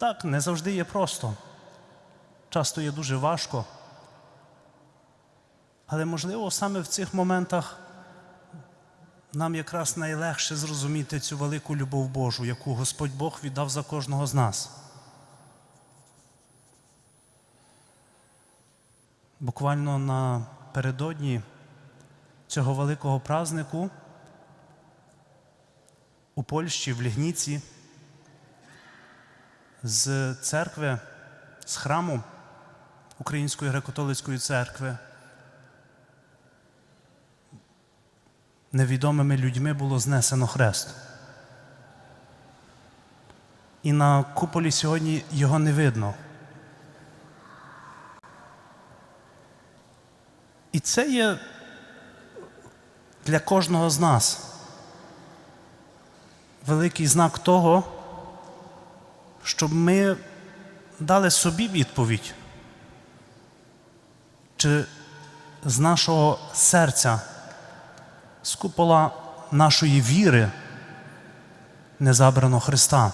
Так, не завжди є просто. Часто є дуже важко. Але можливо, саме в цих моментах нам якраз найлегше зрозуміти цю велику любов Божу, яку Господь Бог віддав за кожного з нас. Буквально напередодні цього великого празнику у Польщі, в Лігніці, з церкви, з храму Української греко-католицької церкви невідомими людьми було знесено хрест. І на куполі сьогодні його не видно. І це є для кожного з нас великий знак того, щоб ми дали собі відповідь, чи з нашого серця, з купола нашої віри не забрано Христа.